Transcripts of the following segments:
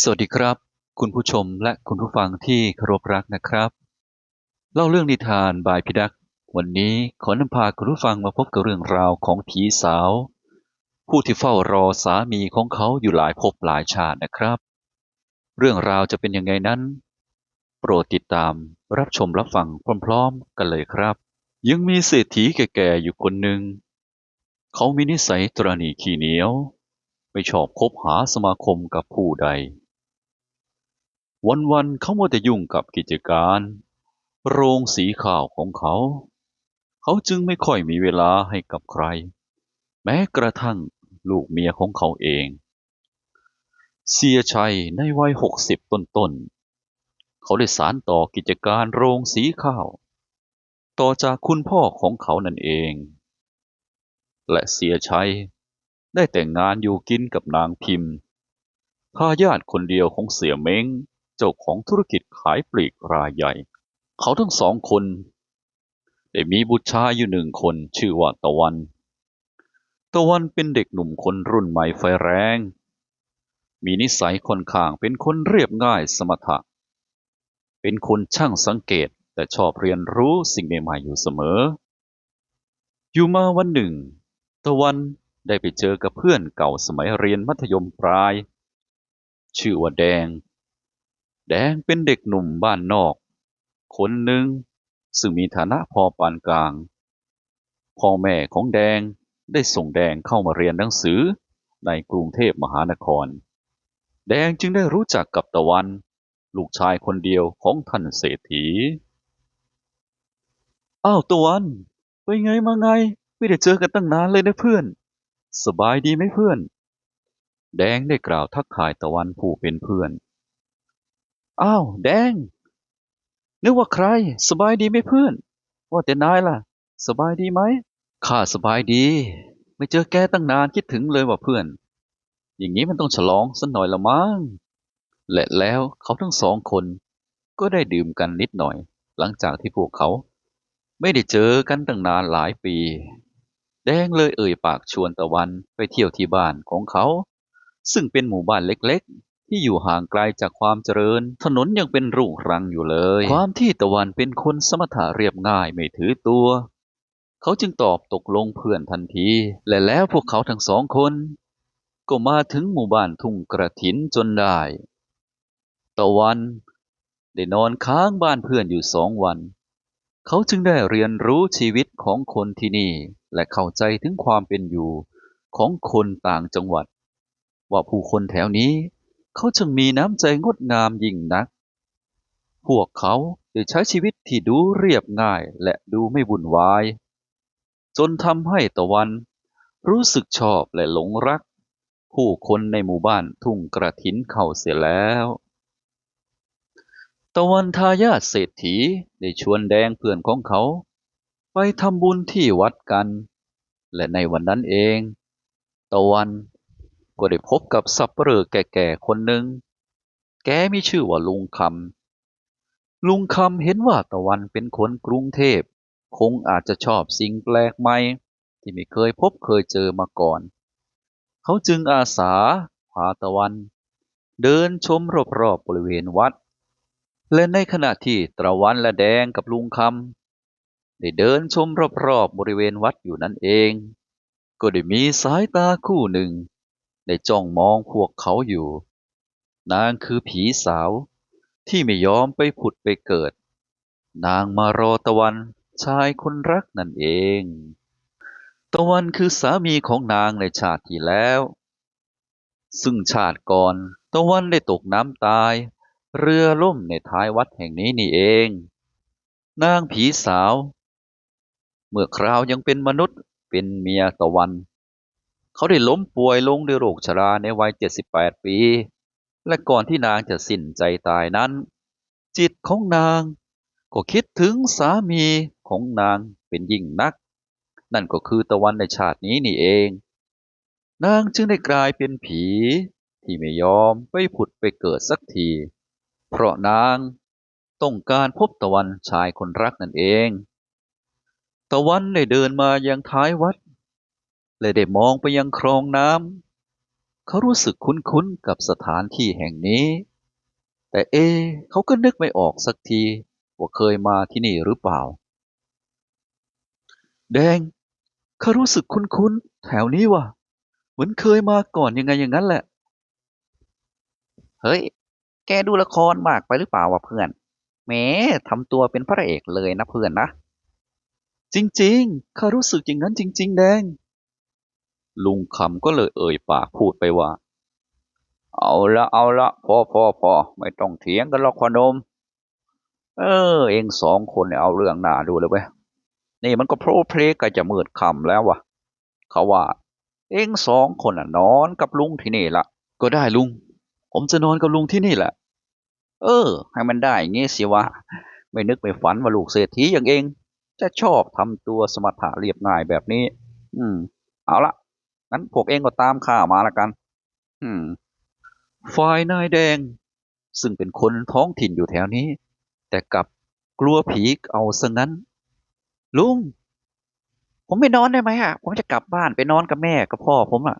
สวัสดีครับ คุณผู้ชมและคุณผู้ฟังที่เคารพรักนะครับ เล่าเรื่องนิทานบายพิดัก วันนี้ขอนำพาคุณผู้ฟังมาพบกับเรื่องราวของผีสาว ผู้ที่เฝ้ารอสามีของเขาอยู่หลายภพหลายชาตินะครับ เรื่องราวจะเป็นยังไงนั้น โปรดติดตามรับชมรับฟังพร้อมๆกันเลยครับ ยังมีเศรษฐีแก่ๆอยู่คนหนึ่งเขามีนิสัยตรณีขี้เหนียว ไม่ชอบคบหาสมาคมกับผู้ใด วันๆเขามัวแต่ยุ่งกับกิจการ โรงสีข้าวของเขา เขาจึงไม่ค่อยมีเวลาให้กับใคร แม้กระทั่งลูกเมียของเขาเอง เสียชัยในวัยหกสิบต้นๆ เขาได้สานต่อกิจการโรงสีข้าว ต่อจากคุณพ่อของเขานั่นเอง และเสียชัยได้แต่งงานอยู่กินกับนางพิมพ์ทายาทคนเดียวของเสียเม้ง เจ้าของธุรกิจขายปลีกรายใหญ่ เขาทั้งสองคน ได้มีบุตรชายอยู่หนึ่งคนชื่อว่าตะวัน ตะวันเป็นเด็กหนุ่มคนรุ่นใหม่ไฟแรง มีนิสัยค่อนข้างเป็นคนเรียบง่ายสมถะ เป็นคนช่างสังเกตแต่ชอบเรียนรู้สิ่งใหม่ๆอยู่เสมอ อยู่มาวันหนึ่ง ตะวันได้ไปเจอกับเพื่อนเก่าสมัยเรียนมัธยมปลาย ชื่อว่าแดง แดงเป็นเด็กหนุ่มบ้านนอก คนหนึ่งซึ่งมีฐานะพอปานกลาง พ่อแม่ของแดงได้ส่งแดงเข้ามาเรียนหนังสือในกรุงเทพมหานคร แดงจึงได้รู้จักกับตะวัน ลูกชายคนเดียวของท่านเศรษฐี อ้าวตะวันไปไงมาไง ไม่ได้เจอกันตั้งนานเลยนะเพื่อน สบายดีไหมเพื่อน แดงได้กล่าวทักทายตะวันผู้เป็นเพื่อน อ้าว แดง นึกว่าใคร สบายดีไหมเพื่อน ว่าแต่นายล่ะ สบายดีไหม ข้าสบายดี ไม่เจอแกตั้งนานคิดถึงเลยว่ะเพื่อน อย่างนี้มันต้องฉลองสักหน่อยละมั้ง และแล้วเขาทั้งสองคน ก็ได้ดื่มกันนิดหน่อย หลังจากที่พวกเขา ไม่ได้เจอกันตั้งนานหลายปี แดงเลยเอ่ยปากชวนตะวันไปเที่ยวที่บ้านของเขา ซึ่งเป็นหมู่บ้านเล็ก ที่อยู่ห่างไกลจากความเจริญ ถนนยังเป็นรุ่งรังอยู่เลย ความที่ตะวันเป็นคนสมถะเรียบง่ายไม่ถือตัว เขาจึงตอบตกลงเพื่อนทันที และแล้วพวกเขาทั้งสองคน ก็มาถึงหมู่บ้านทุ่งกระถินจนได้ ตะวันได้นอนค้างบ้านเพื่อนอยู่สองวัน เขาจึงได้เรียนรู้ชีวิตของคนที่นี่ และเข้าใจถึงความเป็นอยู่ของคนต่างจังหวัด ว่าผู้คนแถวนี้ เขาจึงมีน้ำใจงดงามยิ่งนัก พวกเขาได้ใช้ชีวิตที่ดูเรียบง่ายและดูไม่วุ่นวาย จนทำให้ตะวัน รู้สึกชอบและหลงรัก ผู้คนในหมู่บ้านทุ่งกระถินเข้าเสียแล้ว ตะวันทายาทเศรษฐีได้ชวนแดงเพื่อนของเขา ไปทำบุญที่วัดกัน และในวันนั้นเอง ตะวัน ก็ได้พบกับสับเปลือแก่ๆคนหนึ่ง แกมีชื่อว่าลุงคำ ลุงคำเห็นว่าตะวันเป็นคนกรุงเทพ คงอาจจะชอบสิ่งแปลกใหม่ ที่ไม่เคยพบเคยเจอมาก่อน เขาจึงอาสาพาตะวัน เดินชมรอบๆบริเวณวัด และในขณะที่ตะวันและแดงกับลุงคำได้เดินชมรอบๆบริเวณวัดอยู่นั่นเอง ก็ได้มีสายตาคู่หนึ่ง ได้จ้องมองพวกเขาอยู่ นางคือผีสาวที่ไม่ยอมไปผุดไปเกิด นางมารอตะวันชายคนรักนั่นเอง ตะวันคือสามีของนางในชาติที่แล้ว ซึ่งชาติก่อนตะวันได้ตกน้ำตาย เรือล่มในท้ายวัดแห่งนี้นี่เอง นางผีสาว เมื่อคราวยังเป็นมนุษย์เป็นเมียตะวัน เขาได้ล้มป่วยลงด้วยโรคชราในวัย 78 ปี และก่อนที่นางจะสิ้นใจตายนั้น จิตของนางก็คิดถึงสามีของนางเป็นยิ่งนัก นั่นก็คือตะวันในชาตินี้นี่เอง นางจึงได้กลายเป็นผี ที่ไม่ยอมไปผุดไปเกิดสักที เพราะนางต้องการพบตะวันชายคนรักนั่นเอง ตะวันได้เดินมายังท้ายวัด และได้มองไปยังคลองน้ำเขารู้สึกคุ้นๆกับสถานที่แห่งนี้ แต่เอ เขาก็นึกไม่ออกสักที ว่าเคยมาที่นี่หรือเปล่า แดงเขารู้สึกคุ้นๆแถวนี้ว่ะ เหมือนเคยมาก่อนยังไงอย่างนั้นแหละ เฮ้ย แกดูละครมากไปหรือเปล่าวะเพื่อนแหมทำตัวเป็นพระเอกเลยนะเพื่อนนะ จริงๆข้ารู้สึกอย่างนั้นจริง ๆ แดง ลุงคำก็เลยเอ่ยปากพูดไปว่า เอาละเอาละพอพอพอไม่ต้องเถียงกันหรอกพอนม เออ เองสองคนเนี่ยเอาเรื่องหน้าดูเลยเว้ยนี่มันก็โพรเพลก็จะมืดค่ำแล้ววะเขาว่า เองสองคนน่ะ นอนกับลุงที่นี่ละก็ได้ลุง ผมจะนอนกับลุงที่นี่แหละ เออ ให้มันได้อย่างงี้สิวะไม่นึกไม่ฝันว่าลูกเศรษฐีอย่างเอง จะชอบทำตัวสมถะเรียบง่ายแบบนี้ อืม เอาละ งั้นพวกเองก็ตามข้ามาละกัน อืมฝ่ายนายแดง ซึ่งเป็นคนท้องถิ่นอยู่แถวนี้ แต่กลับกลัวผีเอาซะงั้น ลุง ผมไม่นอนได้ไหมอะ ผมจะกลับบ้านไปนอนกับแม่กับพ่อผมอะ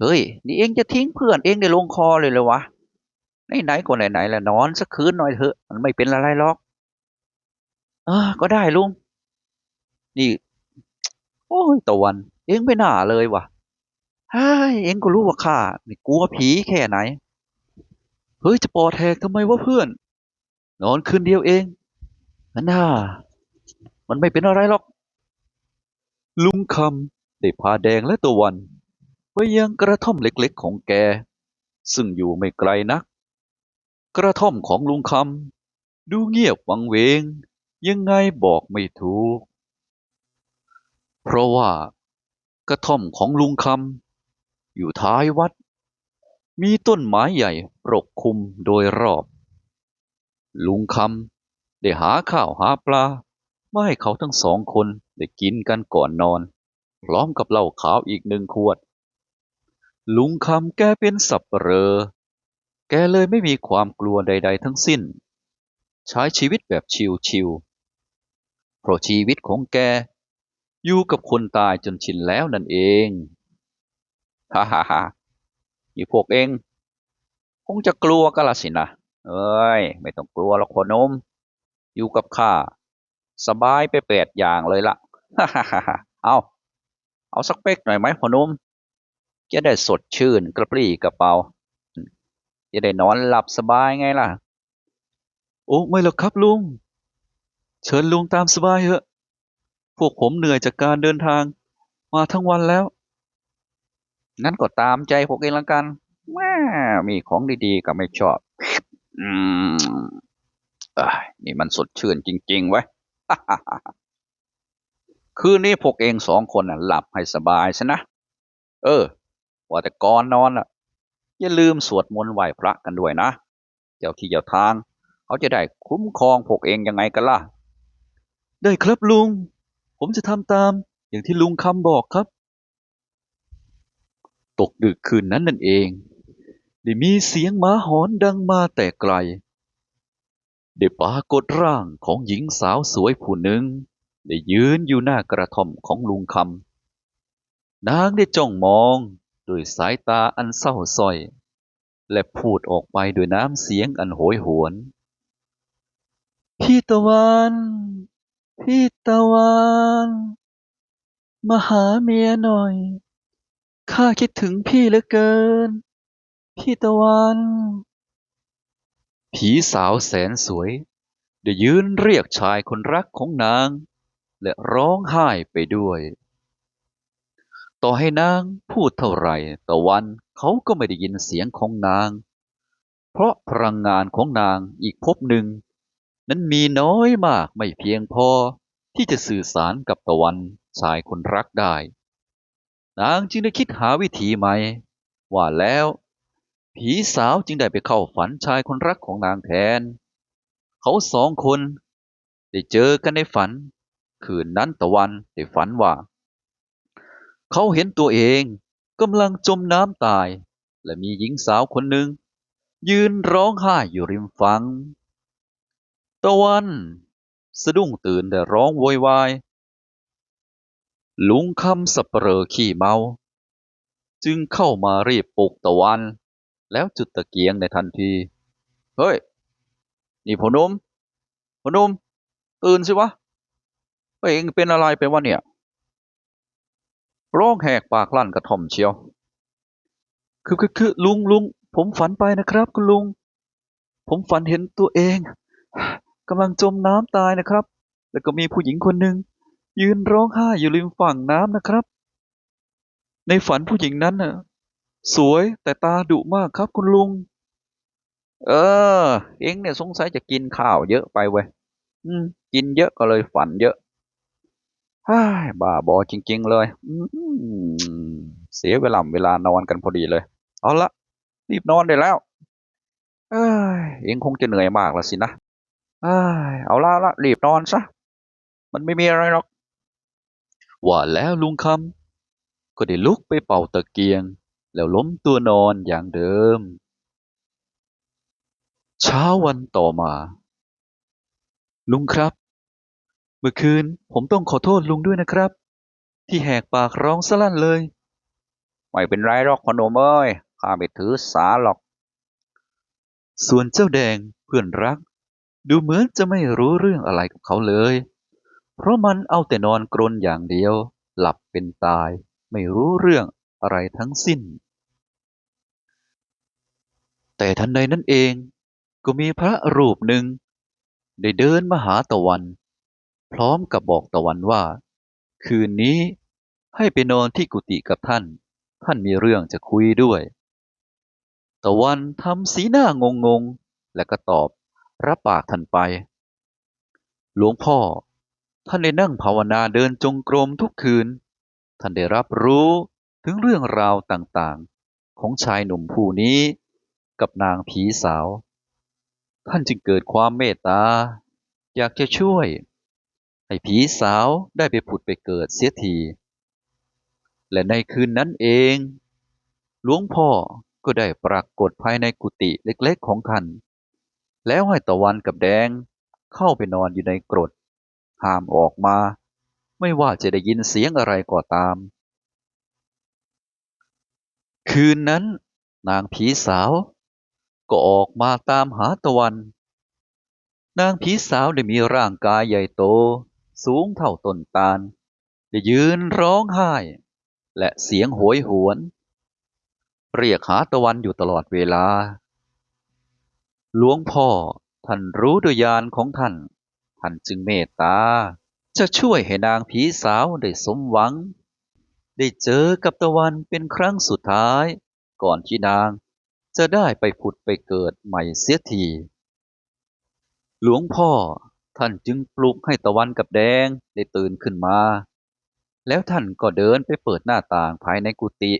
เฮ้ย นี่เองจะทิ้งเพื่อนเองในลงคอเลยเลยวะไหนๆก็ไหนๆแล้วนอนสักคืนหน่อยเถอะ มันไม่เป็นอะไรหรอก เออ ก็ได้ลุง นี่ โอ้ยตะวัน เองไม่น่าเลยวะเฮ้ยเองก็รู้ว่าข้านี่กลัวผีแค่ไหน เฮ้ยจะปอแทกทำไมวะเพื่อน นอนคืนเดียวเองนั่นน่ามันไม่เป็นอะไรหรอก ลุงคำได้พาแดงและตะวัน ไปยังกระท่อมเล็กๆของแก ซึ่งอยู่ไม่ไกลนัก กระท่อมของลุงคำดูเงียบวังเวง ยังไงบอกไม่ถูก เพราะว่า กระท่อมของลุงคำอยู่ท้ายวัด มีต้นไม้ใหญ่ปกคลุมโดยรอบ ลุงคำได้หาข้าวหาปลามาให้เขาทั้งสองคนได้กินกันก่อนนอน พร้อมกับเหล้าขาวอีกหนึ่งขวด ลุงคำแกเป็นสับเปลอแกเลยไม่มีความกลัวใด ๆ ทั้งสิ้น ใช้ชีวิตแบบชิวๆเพราะชีวิตของแก อยู่กับคนตายจนชินแล้วนั่นเองฮ่าฮ่าฮ่านี่พวกเอง คงจะกลัวกันละสินะเอ้ย ไม่ต้องกลัวหรอกพ่อนม อยู่กับข้า สบายไปแปดอย่างเลยละฮ่าฮ่าฮ่าเอาเอาสักเป๊กหน่อยไหมพ่อนม จะได้สดชื่นกระปรี้กระเป๋า จะได้นอนหลับสบายไงล่ะ โอ้ ไม่หรอกครับลุง เชิญลุงตามสบายเถอะ พวกผมเหนื่อยจากการเดินทาง มาทั้งวันแล้ว งั้นก็ตามใจพวกเองละกันแม่มีของดีๆ ก็ไม่ชอบ อืมเอ้ยนี่มันสดชื่นจริงๆเว้ย คืนนี้พวกเองสองคนน่ะหลับให้สบายซะนะ เออ ว่าแต่ก่อนนอนอะ อย่าลืมสวดมนต์ไหว้พระกันด้วยนะ เจ้าที่เจ้าทาง เขาจะได้คุ้มครองพวกเองยังไงกันล่ะ ได้ครับลุง ผมจะทำตาม อย่างที่ลุงคำบอกครับ ตกดึกคืนนั้นนั่นเอง ได้มีเสียงหมาหอนดังมาแต่ไกล ได้ปรากฏร่างของหญิงสาวสวยผู้หนึ่ง ได้ยืนอยู่หน้ากระท่อมของลุงคำ นางได้จ้องมองด้วยสายตาอันเศร้าสร้อย และพูดออกไปด้วยน้ำเสียงอันโหยหวน พี่ตะวัน พี่ตะวันมาหาเมียหน่อย ข้าคิดถึงพี่เหลือเกิน พี่ตะวัน ผีสาวแสนสวยได้ยืนเรียกชายคนรักของนาง และร้องไห้ไปด้วย ต่อให้นางพูดเท่าไหร่ตะวันเขาก็ไม่ได้ยินเสียงของนาง เพราะพลังงานของนางอีกภพหนึ่ง นั้นมีน้อยมากไม่เพียงพอที่จะสื่อสารกับตะวันชายคนรักได้ นางจึงได้คิดหาวิธีใหม่ ว่าแล้ว ผีสาวจึงได้ไปเข้าฝันชายคนรักของนางแทน เขาสองคน ได้เจอกันในฝัน คืนนั้นตะวันได้ฝันว่า เขาเห็นตัวเองกำลังจมน้ำตาย และมีหญิงสาวคนหนึ่ง ยืนร้องไห้อยู่ริมฝั่ง ตะวัน สะดุ้งตื่นแต่ร้องโวยวายลุงคำสับเปลอขี้เมา จึงเข้ามารีบปลุกตะวัน แล้วจุดตะเกียงในทันที เฮ้ย นี่พนุ่มพนุ่มตื่นสิวะเฮ้ยเองเป็นอะไรไปวะเนี่ย ร้องแหกปากลั่นกระท่อมเชียว คือคือคือลุงลุงผมฝันไปนะครับ คุณลุง ผมฝันเห็นตัวเอง กำลังจมน้ำตายนะครับ แล้วก็มีผู้หญิงคนหนึ่งยืนร้องไห้อยู่ริมฝั่งน้ำนะครับ ในฝันผู้หญิงนั้นน่ะ สวยแต่ตาดุมากครับคุณลุง เออ เองเนี่ยสงสัยจะกินข้าวเยอะไปเว้ยอืม กินเยอะก็เลยฝันเยอะฮ่ายบ้าบอจริง ๆ เลย อืมเสียเวลาเวลานอนกันพอดีเลย เอาละรีบนอนได้แล้ว เอ้ยเองคงจะเหนื่อยมากแล้วสินะ เอาละละรีบนอนซะ มันไม่มีอะไรหรอก ว่าแล้วลุงคำก็ได้ลุกไปเป่าตะเกียง แล้วล้มตัวนอนอย่างเดิม เช้าวันต่อมา ลุงครับ เมื่อคืนผมต้องขอโทษลุงด้วยนะครับ ที่แหกปากร้องสลั่นเลย ไม่เป็นไรหรอกพอนมเอ้ยข้าไม่ถือสาหรอก ส่วนเจ้าแดงเพื่อนรัก ดูเหมือนจะไม่รู้เรื่องอะไรกับเขาเลย เพราะมันเอาแต่นอนกรนอย่างเดียว หลับเป็นตาย ไม่รู้เรื่องอะไรทั้งสิ้น แต่ทันใดนั้นเอง ก็มีพระรูปหนึ่ง ได้เดินมาหาตะวัน พร้อมกับบอกตะวันว่า คืนนี้ให้ไปนอนที่กุฏิกับท่าน ท่านมีเรื่องจะคุยด้วย ตะวันทำสีหน้างงงๆและก็ตอบ รับปากท่านไป หลวงพ่อ ท่านได้นั่งภาวนาเดินจงกรมทุกคืน ท่านได้รับรู้ถึงเรื่องราวต่างๆ ของชายหนุ่มผู้นี้กับนางผีสาว ท่านจึงเกิดความเมตตา อยากจะช่วย ให้ผีสาวได้ไปผุดไปเกิดเสียที และในคืนนั้นเอง หลวงพ่อก็ได้ปรากฏภายในกุฏิเล็กๆของท่าน แล้วให้ตะวันกับแดง เข้าไปนอนอยู่ในกรด ห้ามออกมา ไม่ว่าจะได้ยินเสียงอะไรก็ตาม คืนนั้น นางผีสาว ก็ออกมาตามหาตะวัน นางผีสาวได้มีร่างกายใหญ่โต สูงเท่าต้นตาลได้ยืนร้องไห้ และเสียงโหยหวน เรียกหาตะวันอยู่ตลอดเวลา หลวงพ่อท่านรู้ด้วยญาณของท่าน ท่านจึงเมตตา จะช่วยให้นางผีสาวได้สมหวัง ได้เจอกับตะวันเป็นครั้งสุดท้าย ก่อนที่นางจะได้ไปผุดไปเกิดใหม่เสียที หลวงพ่อท่านจึงปลุกให้ตะวันกับแดงได้ตื่นขึ้นมา แล้วท่านก็เดินไปเปิดหน้าต่างภายในกุฏิ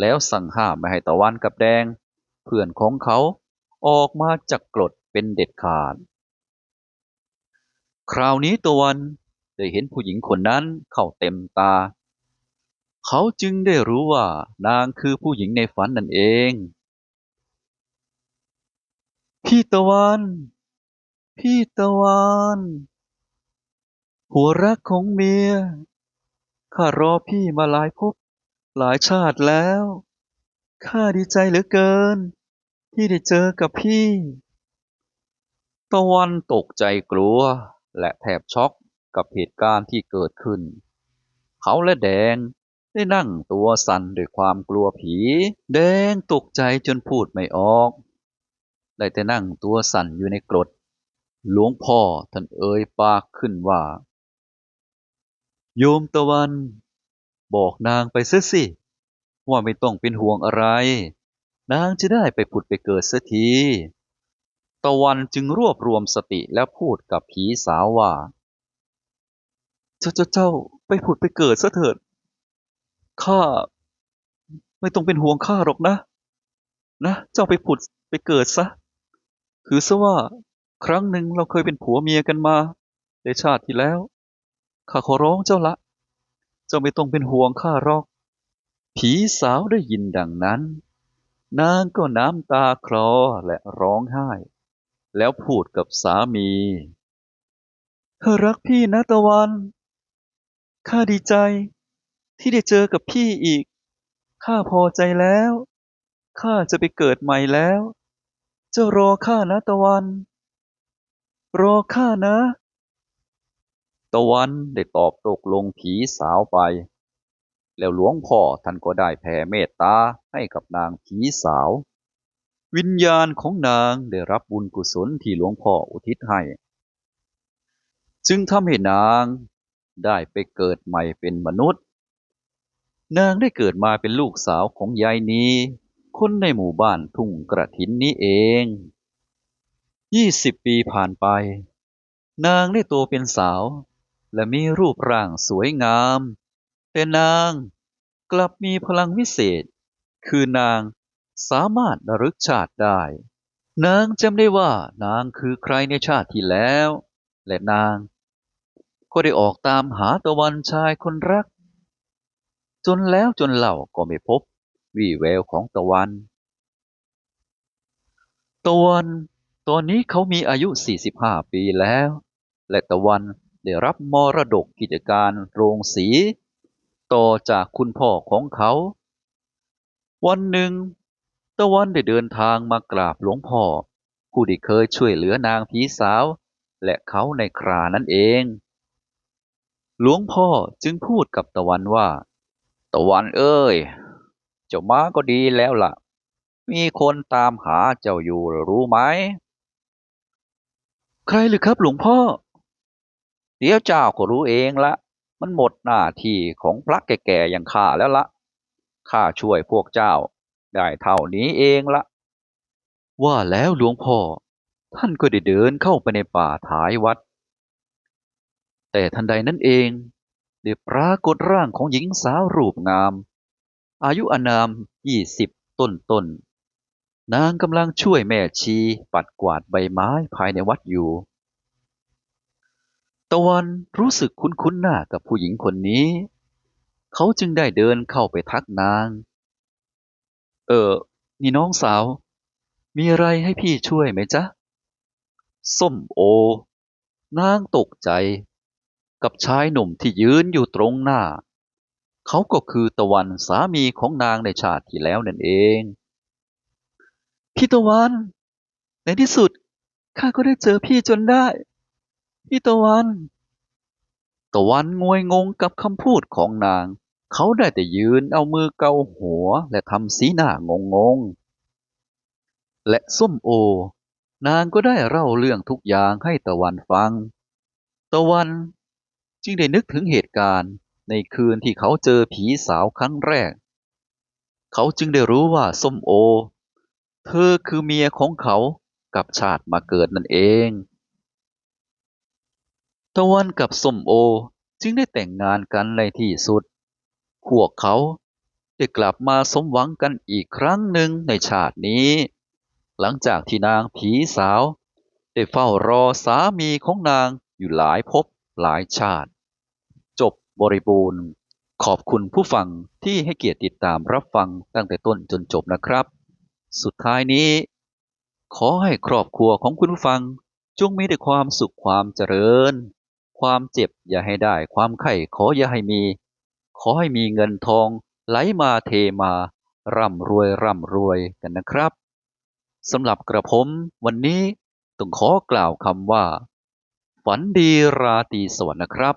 แล้วสั่งห้ามไม่ให้ตะวันกับแดง เพื่อนของเขา ออกมาจากกรดเป็นเด็ดขาด คราวนี้ตะวันได้เห็นผู้หญิงคนนั้นเข้าเต็มตา เขาจึงได้รู้ว่านางคือผู้หญิงในฝันนั่นเอง พี่ตะวัน พี่ตะวัน หัวรักของเมีย ข้ารอพี่มาหลายภพหลายชาติแล้ว ข้าดีใจเหลือเกิน ที่ได้เจอกับพี่ ตะวันตกใจกลัวและแทบช็อกกับเหตุการณ์ที่เกิดขึ้น เขาและแดงได้นั่งตัวสั่นด้วยความกลัวผี แดงตกใจจนพูดไม่ออก ได้แต่นั่งตัวสั่นอยู่ในกรด หลวงพ่อท่านเอ่ยปากขึ้นว่า โยมตะวัน บอกนางไปเสียสิ ว่าไม่ต้องเป็นห่วงอะไร นางจะได้ไปผุดไปเกิดเสียทีตะวันจึงรวบรวมสติแล้วพูดกับผีสาวว่า เจ้าเจ้าเจ้าไปผุดไปเกิดซะเถิด ข้า ไม่ต้องเป็นห่วงข้าหรอกนะ นะ เจ้าไปผุดไปเกิดซะถือซะว่า ครั้งหนึ่งเราเคยเป็นผัวเมียกันมาในชาติที่แล้ว ข้าขอร้องเจ้าละ เจ้าไม่ต้องเป็นห่วงข้าหรอก ผีสาวได้ยินดังนั้น นางก็น้ำตาคลอและร้องไห้ แล้วพูดกับสามี เธอรักพี่นะตะวัน ข้าดีใจที่ได้เจอกับพี่อีก ข้าพอใจแล้ว ข้าจะไปเกิดใหม่แล้ว เจ้ารอข้านะตะวัน รอข้านะ ตะวันได้ตอบตกลงผีสาวไป แล้วหลวงพ่อท่านก็ได้แผ่เมตตาให้กับนางผีสาว วิญญาณของนางได้รับบุญกุศลที่หลวงพ่ออุทิศให้ จึงทำให้นางได้ไปเกิดใหม่เป็นมนุษย์ นางได้เกิดมาเป็นลูกสาวของยายนีคนในหมู่บ้านทุ่งกระถินนี้เองยี่สิบปีผ่านไป นางได้โตเป็นสาว และมีรูปร่างสวยงาม แต่นางกลับมีพลังวิเศษ คือนางสามารถระลึกชาติได้ นางจำได้ว่านางคือใครในชาติที่แล้ว และนาง ก็ได้ออกตามหาตะวันชายคนรัก จนแล้วจนเล่าก็ไม่พบวี่แววของตะวัน ตะวันตอนนี้เขามีอายุ 45 ปีแล้ว และตะวันได้รับมรดกกิจการโรงสี ต่อจากคุณพ่อของเขา วันหนึ่ง ตะวันได้เดินทางมากราบหลวงพ่อ ผู้ที่เคยช่วยเหลือนางผีสาว และเขาในครานั้นเอง หลวงพ่อจึงพูดกับตะวันว่า ตะวันเอ้ย เจ้ามาก็ดีแล้วล่ะ มีคนตามหาเจ้าอยู่รู้ไหม ใครหรือครับหลวงพ่อ เดี๋ยวเจ้าก็รู้เองละ มันหมดหน้าที่ของพระแก่ๆอย่างข้าแล้วละข้าช่วยพวกเจ้า ได้เท่านี้เองละ ว่าแล้วหลวงพ่อ ท่านก็ได้เดินเข้าไปในป่าท้ายวัด แต่ทันใดนั้นเองได้ปรากฏร่างของหญิงสาวรูปงาม อายุอนามยี่สิบต้นต้นๆนางกำลังช่วยแม่ชีปัดกวาดใบไม้ภายในวัดอยู่ ตะวันรู้สึกคุ้นๆหน้ากับผู้หญิงคนนี้ เขาจึงได้เดินเข้าไปทักนาง เออ นี่น้องสาว มีอะไรให้พี่ช่วยไหมจ๊ะ ส้มโอ นางตกใจ กับชายหนุ่มที่ยืนอยู่ตรงหน้า เขาก็คือตะวันสามีของนางในชาติที่แล้วนั่นเอง พี่ตะวัน ในที่สุดข้าก็ได้เจอพี่จนได้ พี่ตะวัน ตะวันงวยงงกับคำพูดของนาง เขาได้แต่ยืนเอามือเกาหัวและทำสีหน้างงง และส้มโอ นางก็ได้เล่าเรื่องทุกอย่างให้ตะวันฟัง ตะวันจึงได้นึกถึงเหตุการณ์ในคืนที่เขาเจอผีสาวครั้งแรก เขาจึงได้รู้ว่าส้มโอ เธอคือเมียของเขากับชาติมาเกิดนั่นเอง ตะวันกับส้มโอจึงได้แต่งงานกันในที่สุด พวกเขาได้กลับมาสมหวังกันอีกครั้งหนึ่งในชาตินี้ หลังจากที่นางผีสาว ได้เฝ้ารอสามีของนางอยู่หลายภพหลายชาติ จบบริบูรณ์ ขอบคุณผู้ฟังที่ให้เกียรติติดตามรับฟังตั้งแต่ต้นจนจบนะครับ สุดท้ายนี้ ขอให้ครอบครัวของคุณผู้ฟังจงมีแต่ความสุขความเจริญ ความเจ็บอย่าให้ได้ ความไข้ขออย่าให้มี ขอให้มีเงินทอง ไหลมาเทมา ร่ำรวยร่ำรวยกันนะครับสำหรับกระผมวันนี้ต้องขอกล่าวคำว่า ฝันดีราตรีสวัสดิ์นะครับ